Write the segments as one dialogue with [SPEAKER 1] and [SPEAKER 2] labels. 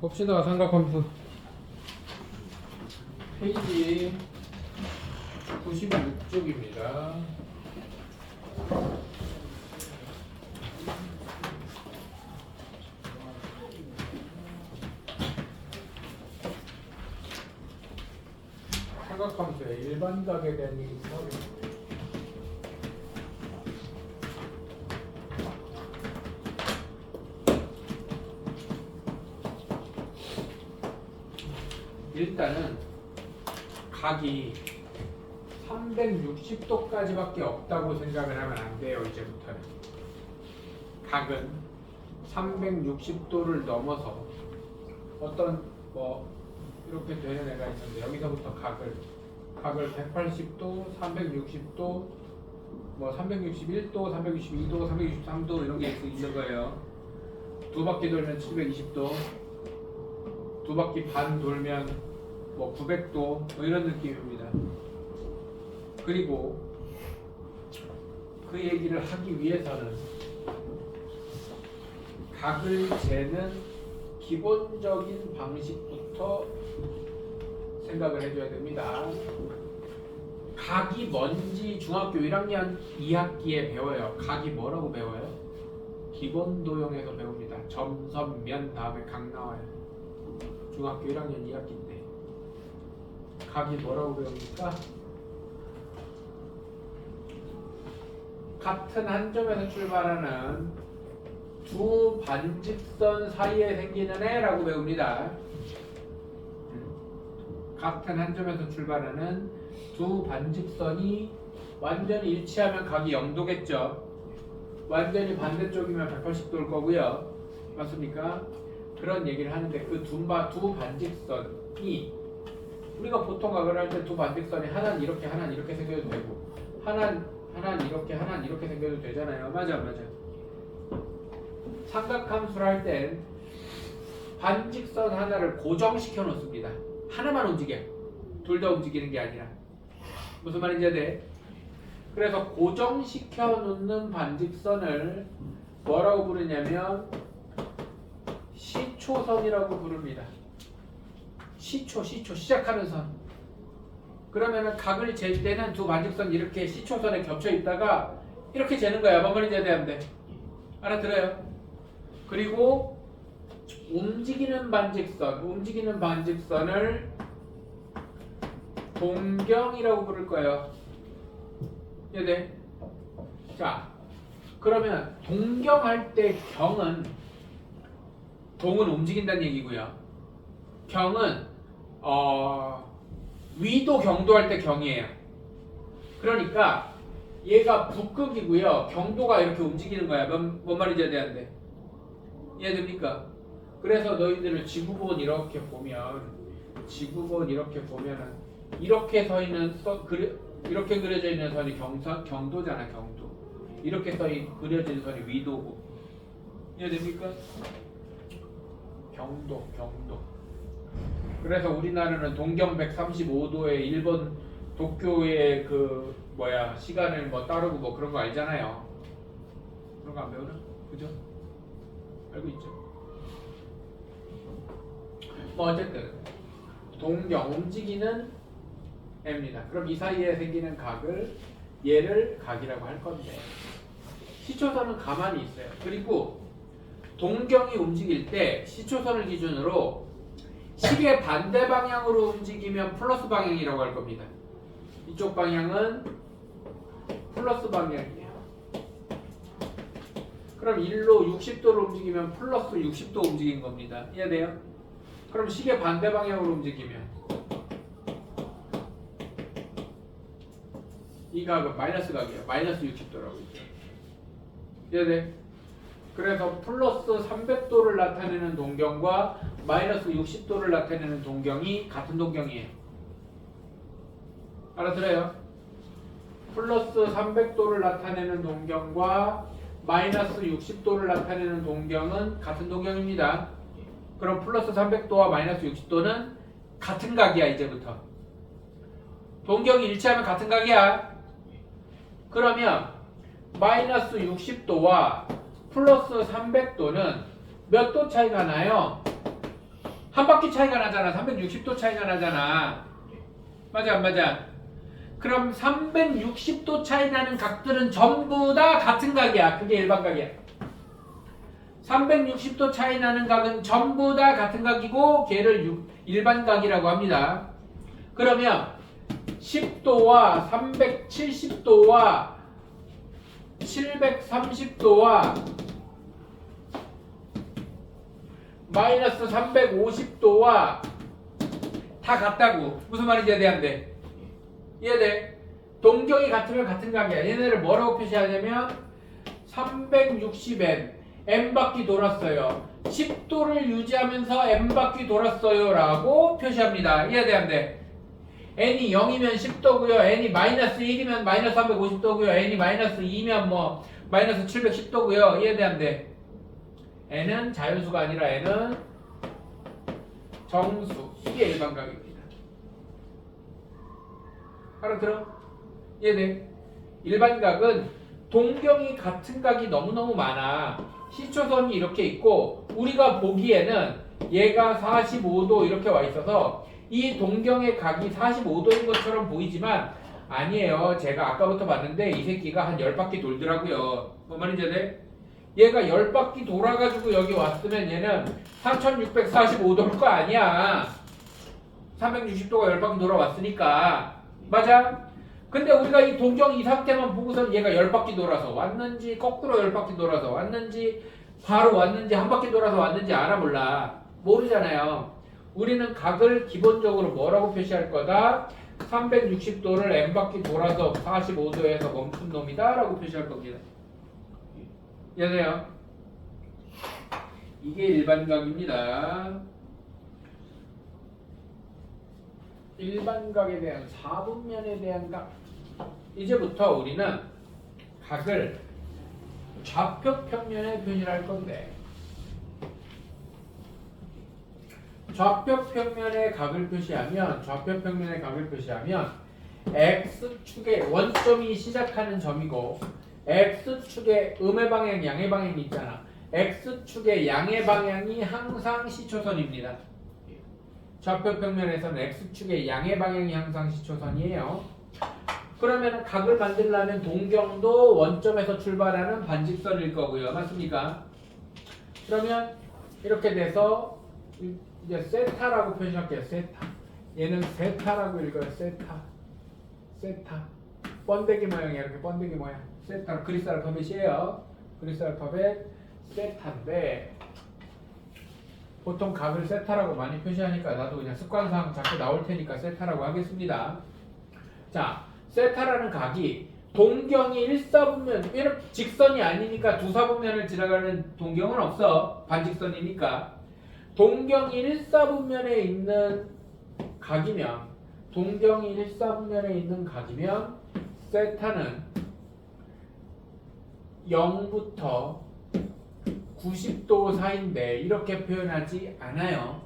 [SPEAKER 1] 봅시다 삼각함수 페이지 96쪽입니다. 삼각함수의 일반각에 대한 얘기. 일단은 각이 360도까지밖에 없다고 생각을 하면 안 돼요 이제부터는 각은 360도를 넘어서 어떤 뭐 이렇게 되는 애가 있는데 여기서부터 각을 각을 180도, 360도, 뭐 361도, 362도, 363도 이런 게 있는 거예요. 두 바퀴 돌면 720도, 두 바퀴 반 돌면 뭐 900도 뭐 이런 느낌입니다. 그리고 그 얘기를 하기 위해서는 각을 재는 기본적인 방식부터 생각을 해줘야 됩니다. 각이 뭔지 중학교 1학년 2학기에 배워요. 각이 뭐라고 배워요? 기본 도형에서 배웁니다. 점, 선, 면 다음에 각 나와요. 중학교 1학년 2학기 때 각이 뭐라고 배웁니까? 같은 한 점에서 출발하는 두 반직선 사이에 생기는 애라고 배웁니다. 음. 같은 한 점에서 출발하는 두 반직선이 완전히 일치하면 각이 0도겠죠. 완전히 반대쪽이면 180도일 거고요. 맞습니까? 그런 얘기를 하는데 그두두 반직선이 우리가 보통 각을 할 때 두 반직선이 하나는 이렇게 하나는 이렇게 생겨도 되고 하나는 하나는 이렇게 하나는 이렇게 생겨도 되잖아요. 맞아 맞아. 삼각함수를 할 땐 반직선 하나를 고정시켜 놓습니다. 하나만 움직여. 둘 다 움직이는 게 아니라. 무슨 말인지 돼? 그래서 고정시켜 놓는 반직선을 뭐라고 부르냐면 시초선이라고 부릅니다. 시초, 시초, 시작하는 선. 그러면은 각을 잴 때는 두 반직선 이렇게 시초선에 겹쳐 있다가 이렇게 재는 거야. 뭔 말인지 해야 돼. 알아들어요? 그리고 움직이는 반직선, 움직이는 반직선을 동경이라고 부를 거예요. 이해돼? 자, 그러면 동경할 때 경은 동은 움직인다는 얘기고요. 경은 어, 위도 경도할 때 경이에요. 그러니까 얘가 북극이고요. 경도가 이렇게 움직이는 거야. 뭔, 뭔 말인지 되는데 이해됩니까? 그래서 너희들을 지구본 이렇게 보면 지구본 이렇게 보면은 이렇게 서 있는 서, 그려, 이렇게 그려져 있는 선이 경선 경도잖아 경도. 이렇게 서 있, 그려진 선이 위도고 이해됩니까? 경도 경도. 그래서 우리나라는 동경 135도에 일본 도쿄의 그 뭐야 시간을 뭐 따르고 뭐 그런 거 알잖아요. 그런 거 안 배우나? 그죠? 알고 있죠. 뭐 어쨌든 동경 움직이는 애입니다. 그럼 이 사이에 생기는 각을 얘를 각이라고 할 건데 시초선은 가만히 있어요. 그리고 동경이 움직일 때 시초선을 기준으로 시계 반대 방향으로 움직이면 플러스 방향이라고 할 겁니다. 이쪽 방향은 플러스 방향이에요. 그럼 일로 60도로 움직이면 플러스 60도 움직인 겁니다. 이해돼요? 그럼 시계 반대 방향으로 움직이면 이 각은 마이너스 각이에요. 마이너스 60도라고 있죠. 이해돼? 그래서 플러스 300도를 나타내는 동경과 마이너스 60도를 나타내는 동경이 같은 동경이에요. 알아들어요? 플러스 300도를 나타내는 동경과 마이너스 60도를 나타내는 동경은 같은 동경입니다. 그럼 플러스 300도와 마이너스 60도는 같은 각이야 이제부터. 동경이 일치하면 같은 각이야. 그러면 마이너스 60도와 플러스 300도는 몇 도 차이가 나요? 한 바퀴 차이가 나잖아. 360도 차이가 나잖아. 맞아 안 맞아? 그럼 360도 차이 나는 각들은 전부 다 같은 각이야. 그게 일반 각이야. 360도 차이 나는 각은 전부 다 같은 각이고 걔를 유- 일반 각이라고 합니다. 그러면 10도와 370도와 730도와 마이너스 350도와 다 같다고. 무슨 말인지 이해돼? 이해돼? 동경이 같으면 같은 각이야. 얘네를 뭐라고 표시하냐면 360n n 바퀴 돌았어요. 10도를 유지하면서 n 바퀴 돌았어요 라고 표시합니다. 이해돼 안 돼? N이 0이면 10도고요. n이 마이너스 1이면 마이너스 350도고요. n이 마이너스 2면 뭐 마이너스 710도고요. 이해돼 안 돼? n은 자연수가 아니라 n은 정수. 이게 일반각입니다. 알아들어? 이해돼? 일반각은 동경이 같은 각이 너무너무 많아. 시초선이 이렇게 있고 우리가 보기에는 얘가 45도 이렇게 와 있어서 이 동경의 각이 45도인 것처럼 보이지만 아니에요. 제가 아까부터 봤는데 이 새끼가 한 10바퀴 돌더라고요. 뭐 말인지 돼? 얘가 10바퀴 돌아가지고 여기 왔으면 얘는 4645도일 거 아니야. 360도가 10바퀴 돌아왔으니까. 맞아? 근데 우리가 이 동경 이 상태만 보고선 얘가 10바퀴 돌아서 왔는지 거꾸로 10바퀴 돌아서 왔는지 바로 왔는지 한 바퀴 돌아서 왔는지 알아 몰라. 모르잖아요. 우리는 각을 기본적으로 뭐라고 표시할 거다? 360도를 n바퀴 돌아서 45도에서 멈춘 놈이다 라고 표시할 겁니다. 이해돼요? 이게 일반각입니다. 일반각에 대한 사분면에 대한 각. 이제부터 우리는 각을 좌표 평면에 표시할 건데 좌표 평면에 각을 표시하면 좌표 평면에 각을 표시하면 x축의 원점이 시작하는 점이고 x축의 음의 방향, 양의 방향이 있잖아. x축의 양의 방향이 항상 시초선입니다. 좌표 평면에서는 x축의 양의 방향이 항상 시초선이에요. 그러면 각을 만들려면 동경도 원점에서 출발하는 반직선일 거고요. 맞습니까? 그러면 이렇게 돼서 이제 세타라고 표시할게요. 세타. 얘는 세타라고 읽어요. 세타. 세타. 번데기 모양이야. 이렇게 번데기 모양. 세타. 그리스 알파벳이에요. 그리스 알파벳 세타인데 보통 각을 세타라고 많이 표시하니까 나도 그냥 습관상 자꾸 나올 테니까 세타라고 하겠습니다. 자, 세타라는 각이 동경이 1사분면 이렇게 직선이 아니니까 두 사분면을 지나가는 동경은 없어. 반직선이니까. 동경이 1사분면에 있는 각이면 동경이 1사분면에 있는 각이면 세타는 0부터 90도 사이인데 이렇게 표현하지 않아요.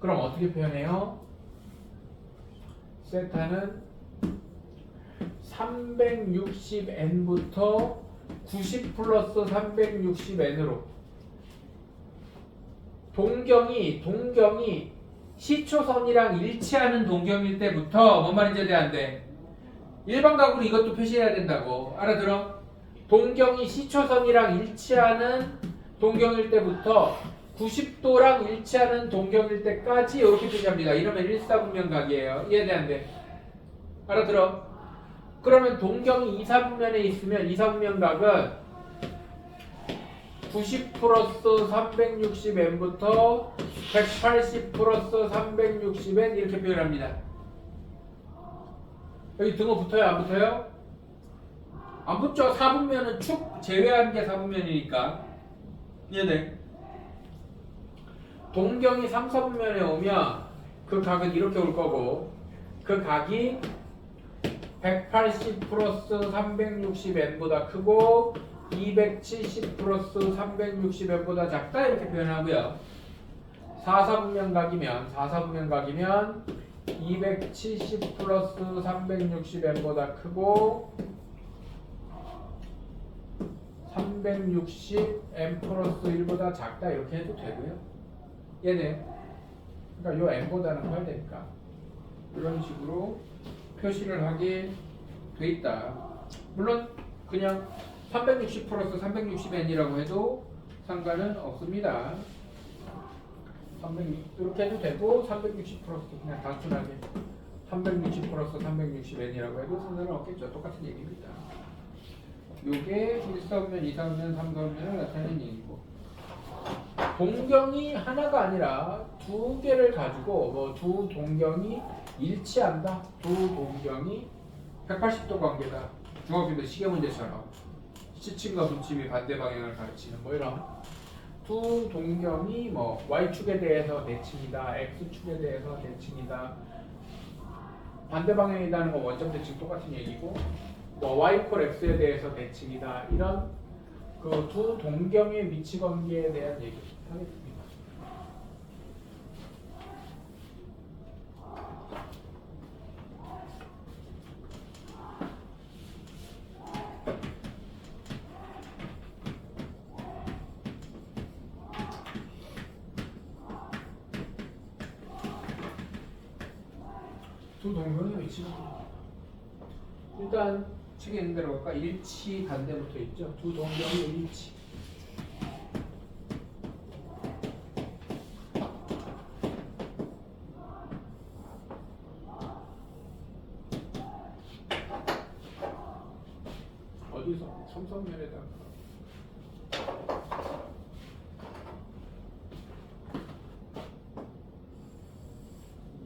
[SPEAKER 1] 그럼 어떻게 표현해요? 세타는 360n부터 90 플러스 360n으로 동경이 동경이 시초선이랑 일치하는 동경일 때부터 뭔 말인지 안 돼. 일반각으로 이것도 표시해야 된다고 알아들어? 동경이 시초선이랑 일치하는 동경일 때부터 90도랑 일치하는 동경일 때까지 이렇게 표시합니다. 이러면 일사분면각이에요. 이해돼 안 돼? 알아들어? 그러면 동경이 이사분면에 있으면 이사분면각은 90 플러스 360n부터 180 플러스 360n 이렇게 표현합니다. 여기 등호 붙어요? 안 붙어요? 안 붙죠. 4분면은 축 제외한 게 4분면이니까. 이해돼? 동경이 3, 4분면에 오면 그 각은 이렇게 올 거고 그 각이 180 플러스 360n보다 크고 270 플러스 360n보다 작다 이렇게 표현하고요. 4, 4분면 각이면 4, 4분면 각이면 270 플러스 360n보다 크고 360 n 플러스 1보다 작다 이렇게 해도 되고요. 얘네 그러니까 요 n보다는 커야 되니까 이런 식으로 표시를 하게 돼 있다. 물론 그냥 360 플러스 360n이라고 해도 상관은 없습니다. 360 이렇게 해도 되고 360 플러스 그냥 단순하게 360 플러스 360n이라고 해도 상관은 없겠죠. 똑같은 얘기입니다. 요게 1사분면, 2사분면, 3사분면을 나타내는 얘기고 동경이 하나가 아니라 두 개를 가지고 뭐 두 동경이 일치한다. 두 동경이 180도 관계다. 중학교도 시계 문제처럼 시침과 분침이 반대 방향을 가르치는 뭐 이런 두 동경이 뭐 y축에 대해서 대칭이다, x축에 대해서 대칭이다. 반대 방향이라는 건 원점 대칭 똑같은 얘기고 뭐 y 콜 x에 대해서 대칭이다. 이런 그 두 동경의 위치 관계에 대한 얘기 하겠습니다. 두 동경의 위치는 일단 책에 있는 대로 볼까 일치 반대부터 있죠. 두 동경의 일치. 어디서 삼성면에다가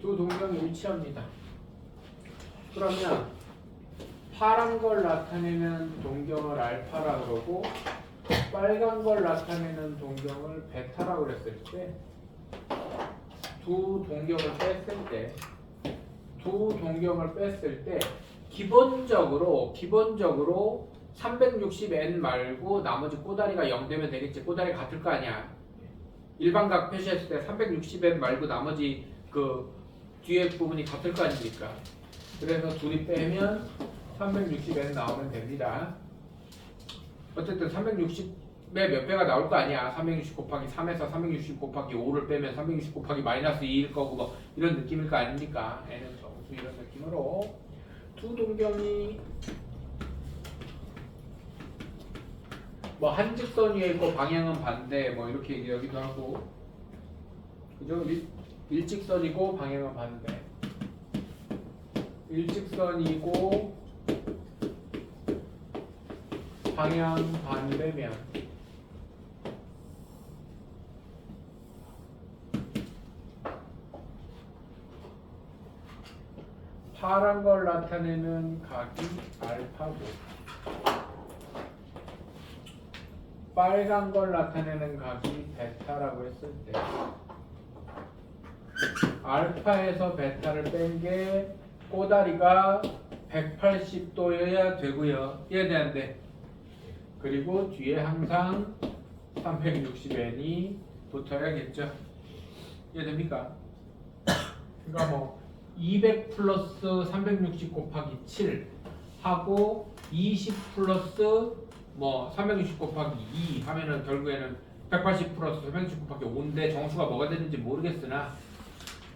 [SPEAKER 1] 두 동경이 일치합니다. 그러면 파란 걸 나타내는 동경을 알파라 그러고 빨간 걸 나타내는 동경을 베타라 그랬을 때 두 동경을 뺐을 때 두 동경을 뺐을 때 기본적으로 기본적으로 360n 말고 나머지 꼬다리가 0 되면 되겠지. 꼬다리 같을 거 아니야. 일반각 표시했을 때 360n 말고 나머지 그 뒤에 부분이 같을 거 아닙니까? 그래서 둘이 빼면 360n 나오면 됩니다. 어쨌든 360의 몇 배가 나올 거 아니야. 360 곱하기 3에서 360 곱하기 5를 빼면 360 곱하기 마이너스 2일 거고 뭐 이런 느낌일 거 아닙니까? n은 정수 이런 느낌으로 두 동경이 뭐 한 직선 위에 있고 방향은 반대 뭐 이렇게 얘기하기도 하고 그죠? 일, 일직선이고 방향은 반대 일직선이고 방향 반대면 파란 걸 나타내는 각이 알파고 빨간 걸 나타내는 각이 베타라고 했을 때 알파에서 베타를 뺀 게 꼬다리가 180도여야 되고요. 얘네 안 돼. 그리고 뒤에 항상 360n이 붙어야겠죠. 이해됩니까? 그러니까 뭐 200 플러스 360 곱하기 7 하고 20 플러스 뭐 360 곱하기 2 하면은 결국에는 180 플러스 360 곱하기 5인데 정수가 뭐가 되는지 모르겠으나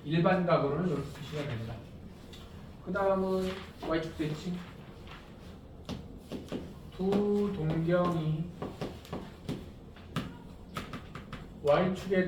[SPEAKER 1] 일반각으로는 이렇게 표시가 됩니다. 그 다음은 y축 대칭 두 동경이 y축에